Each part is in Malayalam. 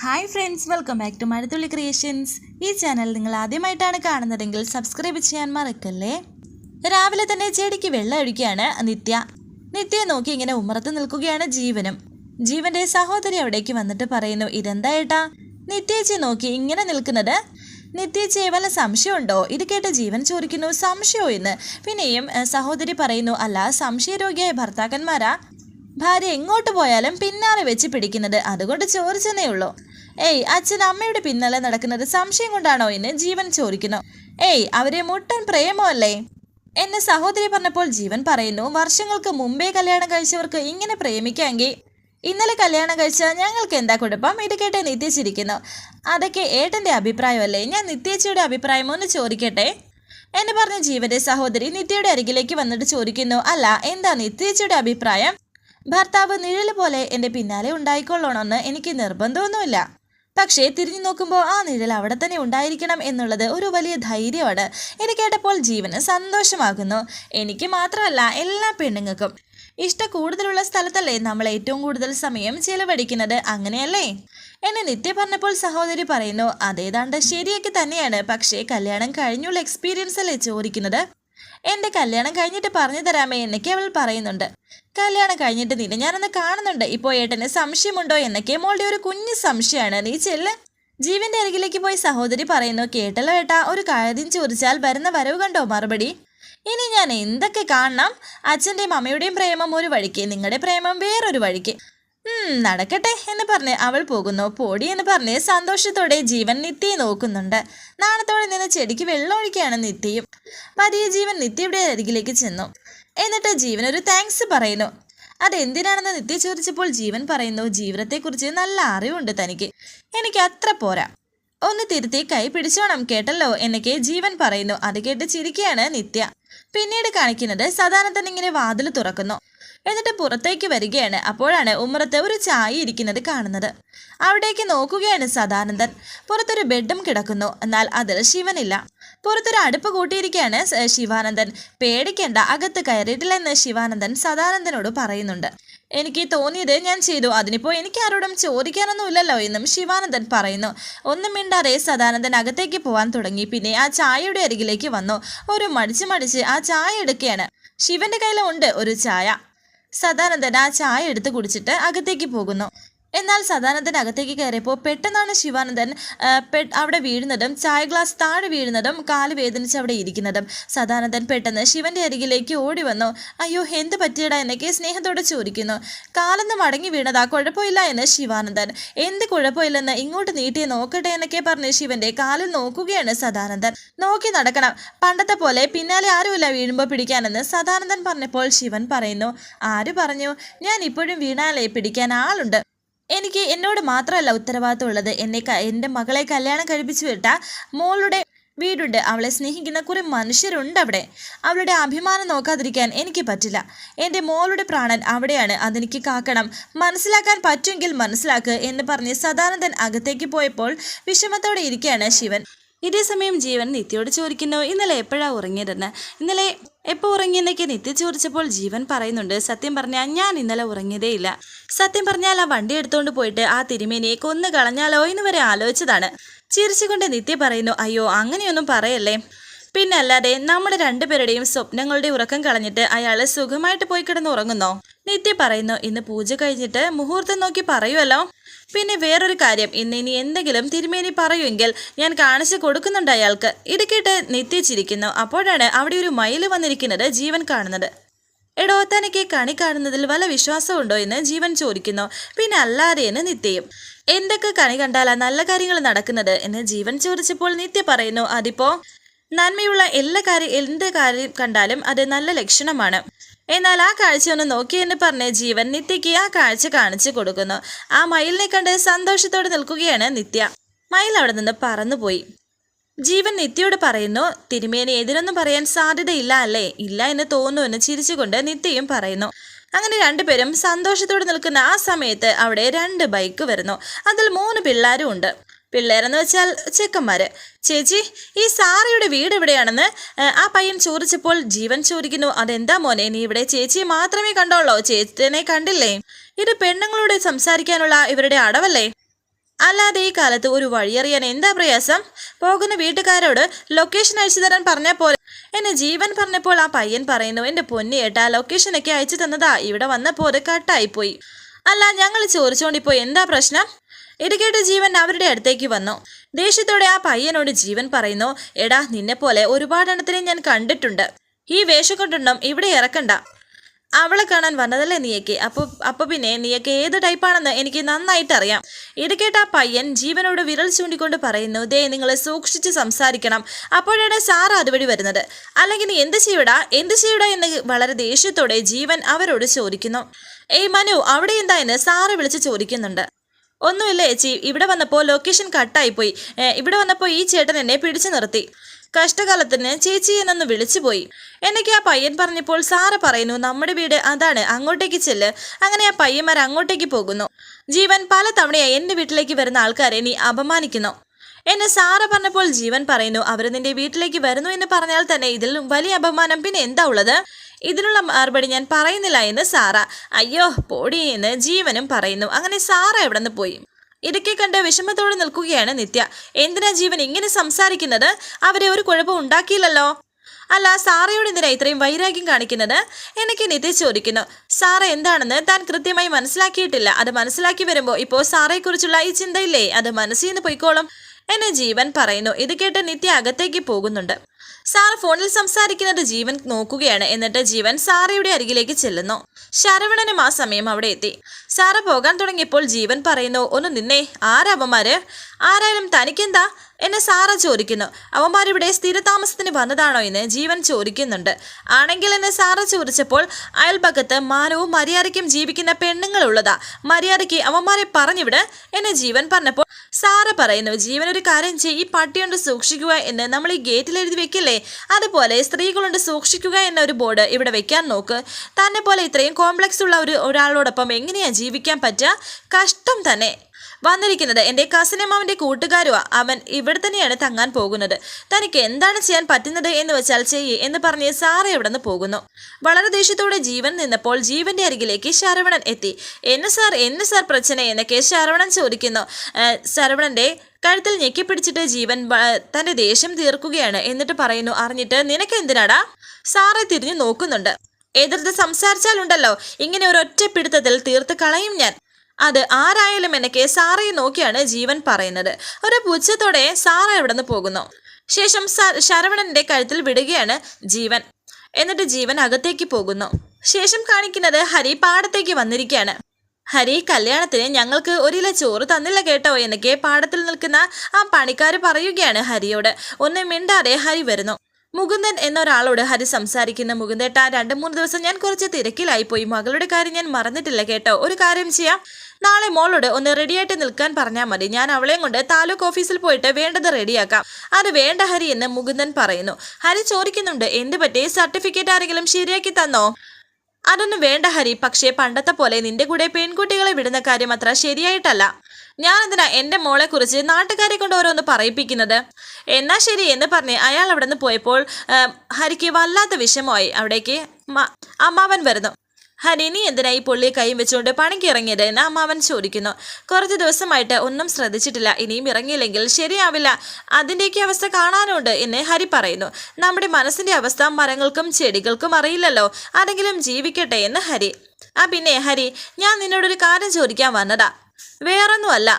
Hi friends welcome back to Mazhathulli creations ഈ ചാനൽ നിങ്ങൾ ആദ്യമായിട്ടാണ് കാണുന്നതെങ്കിൽ സബ്സ്ക്രൈബ് ചെയ്യാൻ മറക്കല്ലേ? രാവിലെ തന്നെ ചെടിക്ക് വെള്ളം ഒഴിക്കുകയാണ് നിത്യ. നിത്യയെ നോക്കി ഇങ്ങനെ ഉമ്മറത്ത് നിൽക്കുകയാണ് ജീവനും. ജീവന്റെ സഹോദരി അവിടേക്ക് വന്നിട്ട് പറയുന്നു ഇതെന്താ ഏട്ടാ? നിത്യേച്ചി നോക്കി ഇങ്ങനെ നിൽക്കുന്നത്? നിത്യേച്ചിയെ വല്ല സംശയമുണ്ടോ? ഇത് കേട്ട് ജീവൻ ചോദിക്കുന്നു സംശയമോ എന്ന്. പിന്നെയും സഹോദരി പറയുന്നു അല്ല സംശയരോഗിയായ ഭർത്താക്കന്മാരാ? ഭാര്യ എങ്ങോട്ട് പോയാലും പിന്നാലെ വെച്ച് പിടിക്കുന്നത് അതുകൊണ്ട് ചോദിച്ചെന്നേ ഉള്ളൂ. ഏയ് അച്ഛൻ അമ്മയുടെ പിന്നാലെ നടക്കുന്നത് സംശയം കൊണ്ടാണോ എന്ന് ജീവൻ ചോദിക്കുന്നു. ഏയ് അവരെ മുട്ടൻ പ്രേമോ അല്ലേ എന്നെ സഹോദരി പറഞ്ഞപ്പോൾ ജീവൻ പറയുന്നു വർഷങ്ങൾക്ക് മുമ്പേ കല്യാണം കഴിച്ചവർക്ക് ഇങ്ങനെ പ്രേമിക്കാമെങ്കിൽ ഇന്നലെ കല്യാണം കഴിച്ചാൽ ഞങ്ങൾക്ക് എന്താ കുഴപ്പം? ഇത് കേട്ട് നിത്യച്ചിരിക്കുന്നു അതൊക്കെ ഏട്ടന്റെ അഭിപ്രായമല്ലേ? ഞാൻ നിത്യേച്ചിയുടെ അഭിപ്രായം ഒന്ന് ചോദിക്കട്ടെ? എന്നെ പറഞ്ഞ ജീവന്റെ സഹോദരി നിത്യയുടെ അരികിലേക്ക് വന്നിട്ട് ചോദിക്കുന്നു അല്ല എന്താ നിത്യേച്ചിയുടെ അഭിപ്രായം? ഭർത്താവ് നിഴൽ പോലെ എന്റെ പിന്നാലെ ഉണ്ടായിക്കൊള്ളണമെന്ന് എനിക്ക് നിർബന്ധമൊന്നുമില്ല. പക്ഷേ തിരിഞ്ഞു നോക്കുമ്പോൾ ആ നിഴൽ അവിടെ തന്നെ ഉണ്ടായിരിക്കണം എന്നുള്ളത് ഒരു വലിയ ധൈര്യമാണ്. ഇത് കേട്ടപ്പോൾ ജീവന് സന്തോഷമാകുന്നു. എനിക്ക് മാത്രമല്ല എല്ലാ പെണ്ണുങ്ങൾക്കും. ഇഷ്ട കൂടുതലുള്ള സ്ഥലത്തല്ലേ നമ്മൾ ഏറ്റവും കൂടുതൽ സമയം ചെലവഴിക്കുന്നത്? അങ്ങനെയല്ലേ? എന്നെ നിത്യ പറഞ്ഞപ്പോൾ സഹോദരി പറയുന്നു അതേതാണ്ട് ശരിയൊക്കെ തന്നെയാണ്. പക്ഷേ കല്യാണം കഴിഞ്ഞുള്ള എക്സ്പീരിയൻസ് അല്ലേ ചോദിക്കുന്നത്? എന്റെ കല്യാണം കഴിഞ്ഞിട്ട് പറഞ്ഞു തരാമേ എന്നൊക്കെ അവൾ പറയുന്നുണ്ട്. കല്യാണം കഴിഞ്ഞിട്ട് നിന്നെ ഞാനൊന്ന് കാണുന്നുണ്ട്. ഇപ്പോൾ ഏട്ടന് സംശയമുണ്ടോ എന്നൊക്കെ മോളുടെ ഒരു കുഞ്ഞു സംശയമാണ്. നീ ചെല്ല്. ജീവന്റെ അരികിലേക്ക് പോയി സഹോദരി പറയുന്നു കേട്ടല്ലോ ഏട്ടാ ഒരു കാര്യം ചോദിച്ചാൽ വരുന്ന വരവ് കണ്ടോ മറുപടി? ഇനി ഞാൻ എന്തൊക്കെ കാണണം? അച്ഛന്റെയും അമ്മയുടെയും പ്രേമം ഒരു വഴിക്ക് നിങ്ങളുടെ പ്രേമം വേറൊരു വഴിക്ക്. നടക്കട്ടെ എന്ന് പറഞ്ഞ് അവൾ പോകുന്നു. പോടി എന്ന് പറഞ്ഞ് സന്തോഷത്തോടെ ജീവൻ നിത്യയെ നോക്കുന്നുണ്ട്. നാണത്തോടെ നിന്ന് ചെടിക്ക് വെള്ളം ഒഴിക്കുകയാണ് നിത്യയും. പതിയെ ജീവൻ നിത്യയുടെ അരികിലേക്ക് ചെന്നു. എന്നിട്ട് ജീവൻ ഒരു താങ്ക്സ് പറയുന്നു. അതെന്തിനാണെന്ന് നിത്യ ചോദിച്ചപ്പോൾ ജീവൻ പറയുന്നു ജീവിതത്തെക്കുറിച്ച് നല്ല അറിവുണ്ട് തനിക്ക്. എനിക്ക് അത്ര പോരാ. ഒന്ന് തിരുത്തി കൈ പിടിച്ചോണം കേട്ടല്ലോ എന്നൊക്കെ ജീവൻ പറയുന്നു. അത് കേട്ട് ചിരിക്കുകയാണ് നിത്യ. പിന്നീട് കാണിക്കുന്നത് സദാനന്ദൻ ഇങ്ങനെ വാതിൽ തുറക്കുന്നു. എന്നിട്ട് പുറത്തേക്ക് വരികയാണ്. അപ്പോഴാണ് ഉമ്മറത്ത് ഒരു ചായ ഇരിക്കുന്നത് കാണുന്നത്. അവിടേക്ക് നോക്കുകയാണ് സദാനന്ദൻ. പുറത്തൊരു ബെഡും കിടക്കുന്നു. എന്നാൽ അതിൽ ശിവനില്ല. പുറത്തൊരു അടുപ്പ് കൂട്ടിയിരിക്കുകയാണ് ശിവാനന്ദൻ. പേടിക്കേണ്ട അകത്ത് കയറിയിട്ടില്ലെന്ന് ശിവാനന്ദൻ സദാനന്ദനോട് പറയുന്നുണ്ട്. എനിക്ക് തോന്നിയത് ഞാൻ ചെയ്തു. അതിനിപ്പോൾ എനിക്ക് ആരോടും ചോദിക്കാനൊന്നുമില്ലല്ലോ എന്നും ശിവാനന്ദൻ പറയുന്നു. ഒന്നും മിണ്ടാതെ സദാനന്ദൻ അകത്തേക്ക് പോകാൻ തുടങ്ങി. പിന്നെ ആ ചായയുടെ അരികിലേക്ക് വന്നു. ഒരു മടിച്ച് മടിച്ച് ആ ചായ എടുക്കുകയാണ്. ശിവന്റെ കയ്യിലുണ്ട് ഒരു ചായ. സദാനന്ദൻ ആ ചായ എടുത്ത് കുടിച്ചിട്ട് അകത്തേക്ക് പോകുന്നു. എന്നാൽ സദാനന്ദൻ അകത്തേക്ക് കയറിയപ്പോൾ പെട്ടെന്നാണ് ശിവാനന്ദൻ അവിടെ വീഴുന്നതും ചായ ഗ്ലാസ് താഴെ വീഴുന്നതും കാൽ വേദനിച്ച് അവിടെ ഇരിക്കുന്നതും. സദാനന്ദൻ പെട്ടെന്ന് ശിവന്റെ അരികിലേക്ക് ഓടി വന്നു. അയ്യോ എന്ത് പറ്റിയടാ എന്നൊക്കെ സ്നേഹത്തോടെ ചോദിക്കുന്നു. കാലൊന്ന് മടങ്ങി വീണതാ കുഴപ്പമില്ല എന്ന് ശിവാനന്ദൻ. എന്ത് കുഴപ്പമില്ലെന്ന് ഇങ്ങോട്ട് നീട്ടി നോക്കട്ടെ എന്നൊക്കെ പറഞ്ഞ് ശിവന്റെ കാലിൽ നോക്കുകയാണ് സദാനന്ദൻ. നോക്കി നടക്കണം. പണ്ടത്തെ പോലെ പിന്നാലെ ആരുമില്ല വീഴുമ്പോൾ പിടിക്കാനെന്ന് സദാനന്ദൻ പറഞ്ഞപ്പോൾ ശിവൻ പറയുന്നു. ആര് പറഞ്ഞു? ഞാൻ ഇപ്പോഴും വീണാലേ പിടിക്കാൻ ആളുണ്ട്. എനിക്ക് എന്നോട് മാത്രമല്ല ഉത്തരവാദിത്വം ഉള്ളത് എന്നെ എന്റെ മകളെ കല്യാണം കഴിപ്പിച്ചു വിട്ട മോളുടെ വീടുണ്ട്. അവളെ സ്നേഹിക്കുന്ന കുറെ മനുഷ്യരുണ്ട് അവിടെ. അവളുടെ അഭിമാനം നോക്കാതിരിക്കാൻ എനിക്ക് പറ്റില്ല. എന്റെ മോളുടെ പ്രാണൻ അവിടെയാണ്. അതെനിക്ക് കാക്കണം. മനസ്സിലാക്കാൻ പറ്റുമെങ്കിൽ മനസ്സിലാക്ക് എന്ന് പറഞ്ഞ് സദാനന്ദൻ അകത്തേക്ക് പോയപ്പോൾ വിഷമത്തോടെ ഇരിക്കുകയാണ് ശിവൻ. ഇതേ സമയം ജീവൻ നിത്യയോട് ചോദിക്കുന്നു. ഇന്നലെ എപ്പോഴാ ഉറങ്ങിയതെന്ന്? ഇന്നലെ എപ്പോൾ ഉറങ്ങിയെന്നൊക്കെ നിത്യ ചോദിച്ചപ്പോൾ ജീവൻ പറയുന്നുണ്ട്. സത്യം പറഞ്ഞാൽ ഞാൻ ഇന്നലെ ഉറങ്ങിയതേയില്ല സത്യം പറഞ്ഞാൽ ആ വണ്ടി എടുത്തുകൊണ്ട് പോയിട്ട് ആ തിരുമേനിയെ കൊന്നു കളഞ്ഞാലോ എന്ന് വരെ ആലോചിച്ചതാണ്. ചിരിച്ചുകൊണ്ട് നിത്യ പറയുന്നു അയ്യോ അങ്ങനെയൊന്നും പറയല്ലേ? പിന്നെ അല്ലാതെ നമ്മുടെ രണ്ടുപേരുടെയും സ്വപ്നങ്ങളുടെ ഉറക്കം കളഞ്ഞിട്ട് അയാൾ സുഖമായിട്ട് പോയി കിടന്ന് ഉറങ്ങുന്നോ? നിത്യ പറയുന്നു. ഇന്ന് പൂജ കഴിഞ്ഞിട്ട് മുഹൂർത്തം നോക്കി പറയുമല്ലോ പിന്നെ വേറൊരു കാര്യം. ഇന്ന് ഇനി എന്തെങ്കിലും തിരുമേനി പറയുമെങ്കിൽ ഞാൻ കാണിച്ചു കൊടുക്കുന്നുണ്ട് അയാൾക്ക്. ഇത് നിത്യ ചിരിക്കുന്നു. അപ്പോഴാണ് അവിടെ ഒരു മയിൽ വന്നിരിക്കുന്നത് ജീവൻ കാണുന്നത്. എടോ തനിക്ക് കണി കാണുന്നതിൽ വല്ല വിശ്വാസമുണ്ടോ എന്ന് ജീവൻ ചോദിക്കുന്നു. പിന്നെ അല്ലാതെ എന്ന് നിത്യയും. എന്തൊക്കെ കണി കണ്ടാലാ നല്ല കാര്യങ്ങൾ നടക്കുന്നത് എന്ന് ജീവൻ ചോദിച്ചപ്പോൾ നിത്യ പറയുന്നു അതിപ്പോ നന്മയുള്ള എല്ലാ കാര്യം എന്ത് കാര്യം കണ്ടാലും അത് നല്ല ലക്ഷണമാണ്. എന്നാൽ ആ കാഴ്ച ഒന്ന് നോക്കിയെന്ന് പറഞ്ഞ് ജീവൻ നിത്യയ്ക്ക് ആ കാഴ്ച കാണിച്ചു കൊടുക്കുന്നു. ആ മയിലിനെ കണ്ട് സന്തോഷത്തോടെ നിൽക്കുകയാണ് നിത്യ. മയിൽ അവിടെ നിന്ന് പറന്നുപോയി. ജീവൻ നിത്യയോട് പറയുന്നു തിരുമേനി എതിരൊന്നും പറയാൻ സാധ്യതയില്ല അല്ലേ? ഇല്ല എന്ന് തോന്നുന്നു ചിരിച്ചുകൊണ്ട് നിത്യയും പറയുന്നു. അങ്ങനെ രണ്ടുപേരും സന്തോഷത്തോടെ നിൽക്കുന്ന ആ സമയത്ത് അവിടെ രണ്ട് ബൈക്ക് വരുന്നു. അതിൽ മൂന്ന് പിള്ളേരും ഉണ്ട്. പിള്ളേരെന്ന് വെച്ചാൽ ചെക്കന്മാർ ചേച്ചി ഈ സാറയുടെ വീട് എവിടെയാണെന്ന് ആ പയ്യൻ ചോദിച്ചപ്പോൾ ജീവൻ ചോദിക്കുന്നു. അതെന്താ മോനെ നീ ഇവിടെ ചേച്ചിയെ മാത്രമേ കണ്ടോളോ? ചേച്ചിനെ കണ്ടില്ലേ? ഇത് പെണ്ണുങ്ങളോട് സംസാരിക്കാനുള്ള ഇവരുടെ അടവല്ലേ? അല്ലാതെ ഈ കാലത്ത് ഒരു വഴിയറിയാൻ എന്താ പ്രയാസം? പോകുന്ന വീട്ടുകാരോട് ലൊക്കേഷൻ അയച്ചു തരാൻ പറഞ്ഞ പോലെ എന്നെ ജീവൻ പറഞ്ഞപ്പോൾ ആ പയ്യൻ പറയുന്നു എന്റെ പൊന്നി ഏട്ടാ ലൊക്കേഷനൊക്കെ അയച്ചു തന്നതാ. ഇവിടെ വന്നപ്പോൾ അത് കട്ടായിപ്പോയി അല്ല ഞങ്ങൾ ചോദിച്ചോണ്ടിപ്പോ എന്താ പ്രശ്നം? ഇത് ജീവൻ അവരുടെ അടുത്തേക്ക് വന്നു. ദേഷ്യത്തോടെ ആ പയ്യനോട് ജീവൻ പറയുന്നു എടാ നിന്നെപ്പോലെ ഒരുപാടെണ്ണത്തിനെ ഞാൻ കണ്ടിട്ടുണ്ട്. ഈ വേഷം കൊണ്ടുണ്ടം ഇവിടെ ഇറക്കണ്ട. അവളെ കാണാൻ വന്നതല്ലേ നീയൊക്കെ? അപ്പോൾ അപ്പോൾ പിന്നെ നീയൊക്കെ ഏത് ടൈപ്പാണെന്ന് എനിക്ക് നന്നായിട്ട് അറിയാം. ഇത് ആ പയ്യൻ ജീവനോട് വിരൽ ചൂണ്ടിക്കൊണ്ട് പറയുന്നു ദേ നിങ്ങൾ സൂക്ഷിച്ച് സംസാരിക്കണം. അപ്പോഴാണ് സാറ അതുവഴി വരുന്നത്. അല്ലെങ്കിൽ നീ എന്ത് ചെയ്യടാ? എന്ത് ചെയ്യടാ? എന്ന് വളരെ ദേഷ്യത്തോടെ ജീവൻ അവരോട് ചോദിക്കുന്നു. ഏയ് മനു അവിടെ എന്താ? എന്ന് സാറ് വിളിച്ച് ചോദിക്കുന്നുണ്ട്. ഒന്നുമില്ല ചേച്ചി ഇവിടെ വന്നപ്പോൾ ലൊക്കേഷൻ കട്ടായിപ്പോയി ഇവിടെ വന്നപ്പോൾ ഈ ചേട്ടൻ എന്നെ പിടിച്ചു നിർത്തി. കഷ്ടകാലത്തിന് ചേച്ചി എന്നൊന്ന് വിളിച്ചുപോയി എന്നൊക്കെ ആ പയ്യൻ പറഞ്ഞപ്പോൾ സാറ് പറയുന്നു നമ്മുടെ വീട് അതാണ് അങ്ങോട്ടേക്ക് ചെല്ല്. അങ്ങനെ ആ പയ്യന്മാർ അങ്ങോട്ടേക്ക് പോകുന്നു. ജീവൻ പല തവണയായി എന്റെ വീട്ടിലേക്ക് വരുന്ന ആൾക്കാരെ നീ അപമാനിക്കുന്നു. എന്നെ സാറ് പറഞ്ഞപ്പോൾ ജീവൻ പറയുന്നു അവർ നിന്റെ വീട്ടിലേക്ക് വരുന്നു എന്ന് പറഞ്ഞാൽ തന്നെ ഇതിൽ വലിയ അപമാനം. പിന്നെ എന്താ ഉള്ളത്? ഇതിനുള്ള മറുപടി ഞാൻ പറയുന്നില്ല എന്ന് സാറ. അയ്യോ പോടി എന്ന് ജീവനും പറയുന്നു. അങ്ങനെ സാറ എവിടെ നിന്ന് പോയി? ഇടയ്ക്കെ കണ്ട് വിഷമത്തോടെ നിൽക്കുകയാണ് നിത്യ. എന്തിനാ ജീവൻ ഇങ്ങനെ സംസാരിക്കുന്നത്? അവരെ ഒരു കുഴപ്പം ഉണ്ടാക്കിയില്ലല്ലോ? അല്ല സാറയോട് എന്തിനാ ഇത്രയും വൈരാഗ്യം കാണിക്കുന്നത്? എനിക്ക് നിത്യ ചോദിക്കുന്നു. സാറ എന്താണെന്ന് താൻ കൃത്യമായി മനസ്സിലാക്കിയിട്ടില്ല. അത് മനസ്സിലാക്കി വരുമ്പോൾ ഇപ്പോൾ സാറയെക്കുറിച്ചുള്ള ഈ ചിന്തയില്ലേ? അത് മനസ്സിൽ നിന്ന് പൊയ്ക്കോളും എന്നെ ജീവൻ പറയുന്നു. ഇത് കേട്ട് നിത്യ അകത്തേക്ക് പോകുന്നുണ്ട്. സാർ ഫോണിൽ സംസാരിക്കുന്നത് ജീവൻ നോക്കുകയാണ്. എന്നിട്ട് ജീവൻ സാറയുടെ അരികിലേക്ക് ചെല്ലുന്നു. ശരവണനും ആ സമയം അവിടെ എത്തി. സാറ പോകാൻ തുടങ്ങിയപ്പോൾ ജീവൻ പറയുന്നു ഒന്ന് നിന്നെ ആരാവന്മാര് ആരായാലും തനിക്കെന്താ? എന്നെ സാറ ചോദിക്കുന്നു. അവന്മാരിവിടെ സ്ഥിരതാമസത്തിന് വന്നതാണോ എന്ന് ജീവൻ ചോദിക്കുന്നുണ്ട്. ആണെങ്കിൽ എന്നെ സാറ ചോദിച്ചപ്പോൾ അയൽപക്കത്ത് മാനവും മര്യാദയ്ക്കും ജീവിക്കുന്ന പെണ്ണുങ്ങളുള്ളതാ. മര്യാദയ്ക്ക് അവന്മാരെ പറഞ്ഞിവിടെ എന്നെ ജീവൻ പറഞ്ഞപ്പോൾ സാറ പറയുന്നു ജീവൻ ഒരു കാര്യം ചെയ്യ് ഈ പട്ടിയുണ്ട് സൂക്ഷിക്കുക എന്ന് നമ്മൾ ഈ ഗേറ്റിൽ എഴുതി വെക്കില്ലേ? അതുപോലെ സ്ത്രീകളുണ്ട് സൂക്ഷിക്കുക എന്ന ഒരു ബോർഡ് ഇവിടെ വെക്കാൻ നോക്ക്. തന്നെ പോലെ ഇത്രയും കോംപ്ലക്സ് ഉള്ള ഒരു ഒരാളോടൊപ്പം എങ്ങനെയാ ജീവിക്കാൻ പറ്റുക? കഷ്ടം തന്നെ. വന്നിരിക്കുന്നത്. എന്റെ കസിനമ്മാവന്റെ കൂട്ടുകാരുവാ. അവൻ ഇവിടെ തന്നെയാണ് തങ്ങാൻ പോകുന്നത്. തനിക്ക് എന്താണ് ചെയ്യാൻ പറ്റുന്നത് എന്ന് വെച്ചാൽ ചെയ്യേ എന്ന് പറഞ്ഞ് സാറ ഇവിടെ നിന്ന് പോകുന്നു. വളരെ ദേഷ്യത്തോടെ ജീവൻ നിന്നപ്പോൾ ജീവന്റെ അരികിലേക്ക് ശരവണൻ എത്തി. എന്ന് സാർ എന്ന് സാർ പ്രശ്ന എന്നൊക്കെ ശരവണൻ ചോദിക്കുന്നു. ശരവണന്റെ കഴുത്തിൽ ഞെക്കിപ്പിടിച്ചിട്ട് ജീവൻ തന്റെ ദേഷ്യം തീർക്കുകയാണ് എന്നിട്ട് പറയുന്നു. അറിഞ്ഞിട്ട് നിനക്ക് എന്തിനാടാ? സാറെ തിരിഞ്ഞു നോക്കുന്നുണ്ട്. എതിർത്ത് സംസാരിച്ചാലുണ്ടല്ലോ. ഇങ്ങനെ ഒരു ഒറ്റ പിടുത്തത്തിൽ തീർത്ത് കളയും ഞാൻ. അത് ആരായാലും എന്നൊക്കെ സാറയെ നോക്കിയാണ് ജീവൻ പറയുന്നത്. ഒരു പുച്ഛത്തോടെ സാറ ഇവിടെ നിന്ന് പോകുന്നു. ശേഷം ശരവണന്റെ കഴുത്തിൽ വിടുകയാണ് ജീവൻ. എന്നിട്ട് ജീവൻ അകത്തേക്ക് പോകുന്നു. ശേഷം കാണിക്കുന്നത് ഹരി പാടത്തേക്ക് വന്നിരിക്കുകയാണ്. ഹരി കല്യാണത്തിന് ഞങ്ങൾക്ക് ഒരില ചോറ് തന്നില്ല കേട്ടോ എന്നൊക്കെ പാടത്തിൽ നിൽക്കുന്ന ആ പണിക്കാർ പറയുകയാണ് ഹരിയോട്. ഒന്നും മിണ്ടാതെ ഹരി വരുന്നു. മുകുന്ദൻ എന്നൊരാളോട് ഹരി സംസാരിക്കുന്ന മുകുന്ദേട്ടാ രണ്ട് മൂന്ന് ദിവസം ഞാൻ കുറച്ച് തിരക്കിലായി പോയി മകളുടെ കാര്യം ഞാൻ മറന്നിട്ടില്ല കേട്ടോ. ഒരു കാര്യം ചെയ്യാം. നാളെ മോളോട് ഒന്ന് റെഡിയായിട്ട് നിൽക്കാൻ പറഞ്ഞാൽ മതി. ഞാൻ അവളെയും കൊണ്ട് താലൂക്ക് ഓഫീസിൽ പോയിട്ട് വേണ്ടത് റെഡിയാക്കാം. അത് വേണ്ട ഹരി എന്ന് മുകുന്ദൻ പറയുന്നു. ഹരി ചോദിക്കുന്നുണ്ട് എന്ത് പറ്റി? സർട്ടിഫിക്കറ്റ് ആരെങ്കിലും ശരിയാക്കി തന്നോ? അതൊന്നും വേണ്ട ഹരി. പക്ഷേ പണ്ടത്തെ പോലെ നിന്റെ കൂടെ പെൺകുട്ടികളെ വിടുന്ന കാര്യം അത്ര ശരിയായിട്ടല്ല. ഞാൻ എന്തിനാ എന്റെ മോളെ കുറിച്ച് നാട്ടുകാരെ കൊണ്ട് ഓരോന്ന് പറയിപ്പിക്കുന്നത്? എന്നാ ശരി എന്ന് പറഞ്ഞ് അയാൾ അവിടെ നിന്ന് പോയപ്പോൾ ഹരിക്ക് വല്ലാത്ത വിഷമമായി. അവിടേക്ക് അമ്മാവൻ വരുന്നു. ഹരി നീ എന്തിനാ ഈ പുള്ളിയെ കൈയും വെച്ചുകൊണ്ട് പണിക്ക് ഇറങ്ങിയത് എന്ന് അമ്മാവൻ ചോദിക്കുന്നു. കുറച്ച് ദിവസമായിട്ട് ഒന്നും ശ്രദ്ധിച്ചിട്ടില്ല. ഇനിയും ഇറങ്ങിയില്ലെങ്കിൽ ശരിയാവില്ല. അതിന്റെയൊക്കെ അവസ്ഥ കാണാനുണ്ട് എന്ന് ഹരി പറയുന്നു. നമ്മുടെ മനസ്സിന്റെ അവസ്ഥ മരങ്ങൾക്കും ചെടികൾക്കും അറിയില്ലല്ലോ. ആരെങ്കിലും ജീവിക്കട്ടെ എന്ന് ഹരി. ആ പിന്നെ ഹരി ഞാൻ നിന്നോടൊരു കാര്യം ചോദിക്കാൻ വന്നതാ. വേറൊന്നുമല്ല.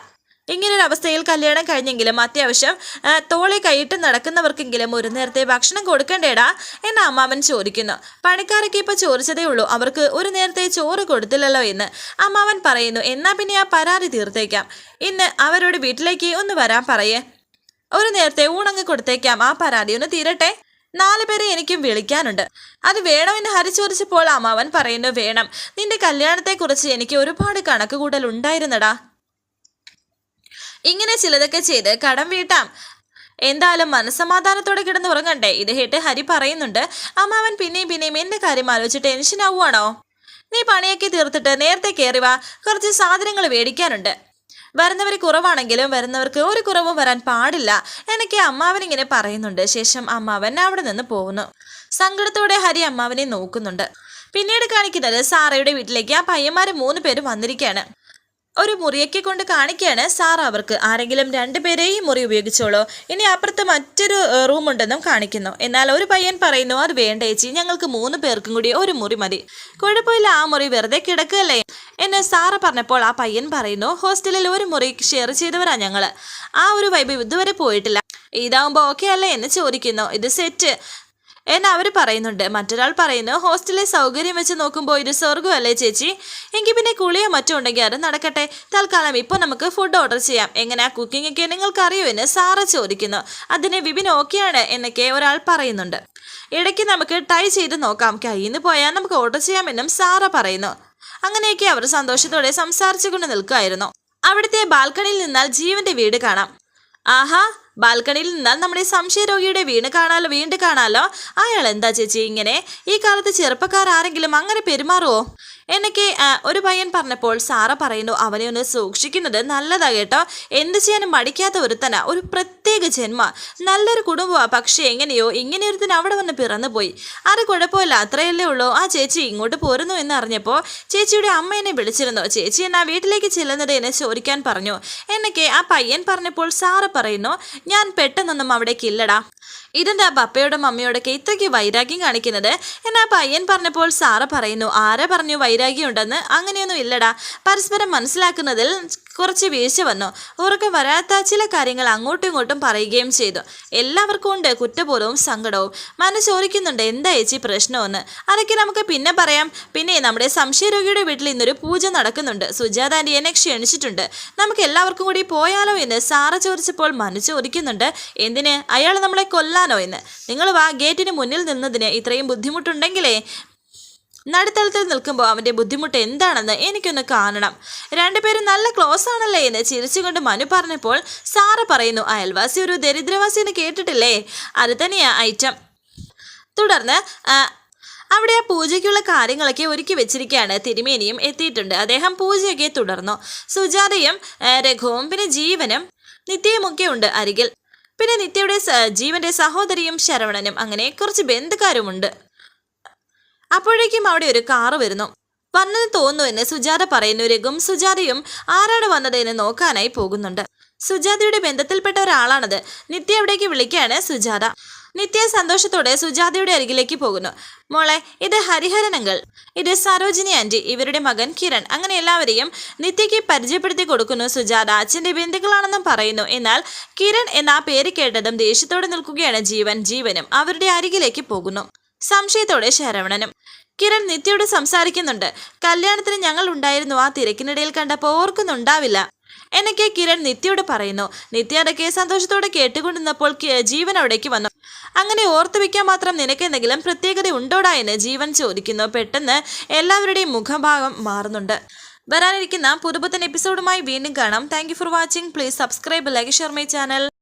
ഇങ്ങനൊരവസ്ഥയിൽ കല്യാണം കഴിഞ്ഞെങ്കിലും അത്യാവശ്യം തോളി കൈയിട്ട് നടക്കുന്നവർക്കെങ്കിലും ഒരു നേരത്തെ ഭക്ഷണം കൊടുക്കണ്ടേടാ എന്ന് അമ്മാവൻ ചോദിക്കുന്നു. പണിക്കാരൊക്കെ ഇപ്പൊ ചോദിച്ചതേ ഉള്ളൂ അവർക്ക് ഒരു നേരത്തെ ചോറ് കൊടുത്തില്ലല്ലോ എന്ന്. അമ്മാവൻ പറയുന്നു എന്നാ പിന്നെ ആ പരാതി തീർത്തേക്കാം. ഇന്ന് അവരോട് വീട്ടിലേക്ക് ഒന്ന് വരാൻ പറയേ. ഒരു നേരത്തെ ഊണങ്ങ് കൊടുത്തേക്കാം ആ പരാതി ഒന്ന് തീരട്ടെ? നാല് പേരെ എനിക്കും വിളിക്കാനുണ്ട്. അത് വേണമെന്ന് ഹരിച്ചോദിച്ചപ്പോൾ അമ്മാവൻ പറയുന്നു വേണം. നിന്റെ കല്യാണത്തെക്കുറിച്ച് എനിക്ക് ഒരുപാട് കണക്കുകൂട്ടൽ ഉണ്ടായിരുന്നടാ. ഇങ്ങനെ ചിലതൊക്കെ ചെയ്ത് കടം വീട്ടാം. എന്തായാലും മനസ്സമാധാനത്തോടെ കിടന്ന് ഉറങ്ങണ്ടേ? ഇത് കേട്ട് ഹരി പറയുന്നുണ്ട് അമ്മാവൻ പിന്നെയും പിന്നെയും എന്റെ കാര്യം ആലോചിച്ച് ടെൻഷൻ ആവുകയാണോ നീ പണിയൊക്കെ തീർത്തിട്ട് നേരത്തെ കയറി വാ. കുറച്ച് സാധനങ്ങൾ മേടിക്കാനുണ്ട്. വരുന്നവർ കുറവാണെങ്കിലും വരുന്നവർക്ക് ഒരു കുറവും വരാൻ പാടില്ല എനിക്ക് അമ്മാവൻ ഇങ്ങനെ പറയുന്നുണ്ട്. ശേഷം അമ്മാവൻ അവിടെ നിന്ന് പോകുന്നു. സങ്കടത്തോടെ ഹരി അമ്മാവനെ നോക്കുന്നുണ്ട്. പിന്നീട് കാണിക്കുന്നത് സാറയുടെ വീട്ടിലേക്ക് ആ പയ്യന്മാർ മൂന്ന് പേരും വന്നിരിക്കുകയാണ്. ഒരു മുറിയൊക്കെ കൊണ്ട് കാണിക്കുകയാണ് സാർ അവർക്ക് ആരെങ്കിലും രണ്ടുപേരെ ഈ മുറി ഉപയോഗിച്ചോളൂ. ഇനി അപ്പുറത്ത് മറ്റൊരു റൂം ഉണ്ടെന്നും കാണിക്കുന്നു. എന്നാൽ ഒരു പയ്യൻ പറയുന്നു അത് വേണ്ട ചേച്ചി. ഞങ്ങൾക്ക് മൂന്ന് പേർക്കും കൂടി ഒരു മുറി മതി. കുഴപ്പമില്ല ആ മുറി വെറുതെ കിടക്കുകയല്ലേ? എന്നെ സാറ് പറഞ്ഞപ്പോൾ ആ പയ്യൻ പറയുന്നു ഹോസ്റ്റലിൽ ഒരു മുറി ഷെയർ ചെയ്തവരാ ഞങ്ങൾ ആ ഒരു വൈബ് ഇതുവരെ പോയിട്ടില്ല. ഇതാവുമ്പോൾ ഓക്കെ അല്ലേ? എന്ന് ചോദിക്കുന്നു. ഇത് സെറ്റ് എന്ന് അവർ പറയുന്നുണ്ട്. മറ്റൊരാൾ പറയുന്നു ഹോസ്റ്റലിലെ സൗകര്യം വെച്ച് നോക്കുമ്പോൾ ഇത് സ്വർഗമല്ലേ ചേച്ചി? എങ്കിൽ പിന്നെ കുളിയോ മറ്റോ ഉണ്ടെങ്കിൽ അത് നടക്കട്ടെ. തൽക്കാലം ഇപ്പോൾ നമുക്ക് ഫുഡ് ഓർഡർ ചെയ്യാം. എങ്ങനെയാ കുക്കിംഗ് ഒക്കെ നിങ്ങൾക്ക് അറിയോ എന്ന് സാറ് ചോദിക്കുന്നു. അതിന് വിപിൻ ഓക്കെയാണ് എന്നൊക്കെ ഒരാൾ പറയുന്നുണ്ട്. ഇടയ്ക്ക് നമുക്ക് ട്രൈ ചെയ്ത് നോക്കാം. കയ്യിൽ നിന്ന് പോയാൽ നമുക്ക് ഓർഡർ ചെയ്യാമെന്നും സാറ പറയുന്നു. അങ്ങനെയൊക്കെ അവർ സന്തോഷത്തോടെ സംസാരിച്ചുകൊണ്ട് നിൽക്കുമായിരുന്നു അവിടുത്തെ ബാൽക്കണിയിൽ നിന്നാൽ ജീവന്റെ വീട് കാണാം. ആഹാ ബാൽക്കണിയിൽ നിന്നാൽ നമ്മുടെ സംശയ സംശയരോഗിയുടെ വീണ് കാണാലോ വീണ്ടും കാണാലോ? അയാൾ എന്താ ചേച്ചി ഇങ്ങനെ? ഈ കാലത്ത് ചെറുപ്പക്കാർ ആരെങ്കിലും അങ്ങനെ പെരുമാറുമോ എനിക്ക് ഒരു പയ്യൻ പറഞ്ഞപ്പോൾ സാറ പറയുന്നു അവനെ ഒന്ന് സൂക്ഷിക്കുന്നത് നല്ലതാ കേട്ടോ. എന്ത് ചെയ്യാനും മടിക്കാത്ത ഒരുത്തന. ഒരു പ്രത്യേക ജന്മ. നല്ലൊരു കുടുംബമാണ് പക്ഷേ എങ്ങനെയോ ഇങ്ങനെ ഒരുത്തൻ അവിടെ വന്ന് പിറന്നുപോയി. അത് കുഴപ്പമില്ല. അത്രയല്ലേ ഉള്ളൂ. ആ ചേച്ചി ഇങ്ങോട്ട് പോരുന്നു എന്ന് അറിഞ്ഞപ്പോൾ ചേച്ചിയുടെ അമ്മ വിളിച്ചിരുന്നു. ചേച്ചി എന്നാ വീട്ടിലേക്ക് ചെല്ലുന്നത് എന്നെ ചോദിക്കാൻ പറഞ്ഞു. എന്നൊക്കെ ആ പയ്യൻ പറഞ്ഞപ്പോൾ സാറ് പറയുന്നു ഞാൻ പെട്ടെന്നൊന്നും അവിടേക്ക് ഇല്ലടാ. ഇതെന്താ പപ്പയോടും മമ്മിയോടൊക്കെ ഇത്രയ്ക്ക് വൈരാഗ്യം കാണിക്കുന്നത്? എന്നാ പയ്യൻ പറഞ്ഞപ്പോൾ സാറ പറയുന്നു ആരെ പറഞ്ഞു വൈരാഗ്യം ഉണ്ടെന്ന്? അങ്ങനെയൊന്നും ഇല്ലടാ. പരസ്പരം മനസ്സിലാക്കുന്നതിൽ കുറച്ച് വീഴ്ച വന്നു. ഉറക്കം വരാത്ത ചില കാര്യങ്ങൾ അങ്ങോട്ടും ഇങ്ങോട്ടും പറയുകയും ചെയ്തു. എല്ലാവർക്കും ഉണ്ട് കുറ്റബോധവും സങ്കടവും. മനസ്സോരിക്കുന്നുണ്ട് എന്താ ചേച്ചി പ്രശ്നമെന്ന്? അതൊക്കെ നമുക്ക് പിന്നെ പറയാം. പിന്നെ നമ്മുടെ സംശയരോഗിയുടെ വീട്ടിൽ ഇന്നൊരു പൂജ നടക്കുന്നുണ്ട്. സുജാത ആന്റി എന്നെ ക്ഷണിച്ചിട്ടുണ്ട്. നമുക്ക് എല്ലാവർക്കും കൂടി പോയാലോ എന്ന് സാറ ചോദിച്ചപ്പോൾ മനു ചോദിക്കുന്നുണ്ട് എന്തിന്? അയാൾ നമ്മളെ കൊല്ലാനോ എന്ന്? നിങ്ങൾ വാ ഗേറ്റിന് മുന്നിൽ നിന്നതിന് ഇത്രയും ബുദ്ധിമുട്ടുണ്ടെങ്കിലേ നടുത്തളത്തിൽ നിൽക്കുമ്പോൾ അവന്റെ ബുദ്ധിമുട്ട് എന്താണെന്ന് എനിക്കൊന്ന് കാണണം. രണ്ടുപേരും നല്ല ക്ലോസ് ആണല്ലേ എന്ന് ചിരിച്ചുകൊണ്ട് മനു പറഞ്ഞപ്പോൾ സാറ് പറയുന്നു അയൽവാസി ഒരു ദരിദ്രവാസി എന്ന് കേട്ടിട്ടില്ലേ? അത് തന്നെയാ ഐറ്റം തുടർന്ന് അവിടെ ആ പൂജയ്ക്കുള്ള കാര്യങ്ങളൊക്കെ ഒരുക്കി വെച്ചിരിക്കുകയാണ്. തിരുമേനിയും എത്തിയിട്ടുണ്ട്. അദ്ദേഹം പൂജയൊക്കെ തുടർന്നു. സുജാതയും ആ, രഘുവും പിന്നെ ജീവനും നിത്യയുമൊക്കെ ഉണ്ട് അരികിൽ. പിന്നെ നിത്യയുടെ ജീവന്റെ സഹോദരിയും ശരവണനും. അങ്ങനെ കുറച്ച് ബന്ധുക്കാരുമുണ്ട്. അപ്പോഴേക്കും അവിടെ ഒരു കാറ് വരുന്നു. വന്നത് തോന്നുന്നു എന്ന് സുജാത പറയുന്നു. രഘും സുജാതയും ആരാണ് വന്നത് എന്ന് നോക്കാനായി പോകുന്നുണ്ട്. സുജാതയുടെ ബന്ധത്തിൽപ്പെട്ട ഒരാളാണത്. നിത്യ അവിടേക്ക് വിളിക്കുകയാണ് സുജാത. നിത്യ സന്തോഷത്തോടെ സുജാതയുടെ അരികിലേക്ക് പോകുന്നു. മോളെ ഇത് ഹരിഹരനങ്ങൾ. ഇത് സരോജിനി ആന്റി ഇവരുടെ മകൻ കിരൺ. അങ്ങനെ എല്ലാവരെയും നിത്യയ്ക്ക് പരിചയപ്പെടുത്തി കൊടുക്കുന്നു സുജാത. അച്ഛന്റെ ബന്ധുക്കളാണെന്നും പറയുന്നു. എന്നാൽ കിരൺ എന്ന പേര് കേട്ടതും ദേഷ്യത്തോടെ നിൽക്കുകയാണ് ജീവൻ. ജീവനും അവരുടെ അരികിലേക്ക് പോകുന്നു. സംശയത്തോടെ ശരവണനും. കിരൺ നിത്യയോട് സംസാരിക്കുന്നുണ്ട്. കല്യാണത്തിന് ഞങ്ങൾ ഉണ്ടായിരുന്നു. ആ തിരക്കിനിടയിൽ കണ്ടപ്പോൾ ഓർക്കുന്നുണ്ടാവില്ല. എന്നൊക്കെ കിരൺ നിത്യയോട് പറയുന്നു. നിത്യ അതൊക്കെ സന്തോഷത്തോടെ കേട്ടുകൊണ്ടിരുന്നപ്പോൾ ജീവൻ അവിടേക്ക് വന്നു. അങ്ങനെ ഓർത്തു വെക്കാൻ മാത്രം നിനക്ക് എന്തെങ്കിലും പ്രത്യേകത ഉണ്ടോടാ എന്ന് ജീവൻ ചോദിക്കുന്നു. പെട്ടെന്ന് എല്ലാവരുടെയും മുഖഭാവം മാറുന്നുണ്ട്. വരാനിരിക്കുന്ന പുതുപുത്തൻ എപ്പിസോഡുമായി വീണ്ടും കാണാം. Thank for watching please subscribe like share my channel